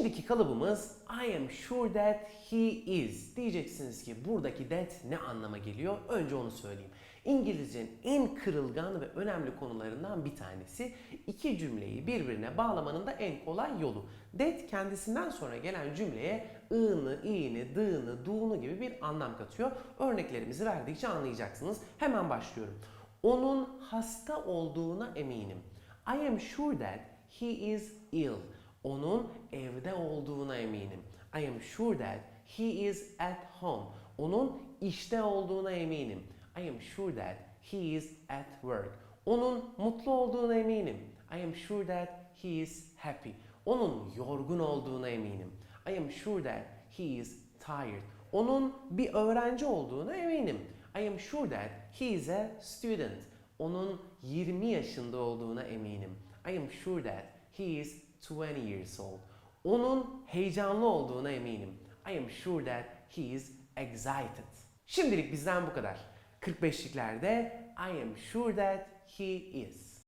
Şimdiki kalıbımız I am sure that he is. Diyeceksiniz ki buradaki that ne anlama geliyor? Önce onu söyleyeyim. İngilizcenin en kırılgan ve önemli konularından bir tanesi iki cümleyi birbirine bağlamanın da en kolay yolu. That kendisinden sonra gelen cümleye ığını, i'ni, dığını, duğunu gibi bir anlam katıyor. Örneklerimizi verdikçe anlayacaksınız. Hemen başlıyorum. Onun hasta olduğuna eminim. I am sure that he is ill. Onun evde olduğuna eminim. I am sure that he is at home. Onun işte olduğuna eminim. I am sure that he is at work. Onun mutlu olduğuna eminim. I am sure that he is happy. Onun yorgun olduğuna eminim. I am sure that he is tired. Onun bir öğrenci olduğuna eminim. I am sure that he is a student. Onun 20 yaşında olduğuna eminim. I am sure that he is 20 years old. Onun heyecanlı olduğuna eminim. I am sure that he is excited. Şimdilik bizden bu kadar. 45'liklerde I am sure that he is.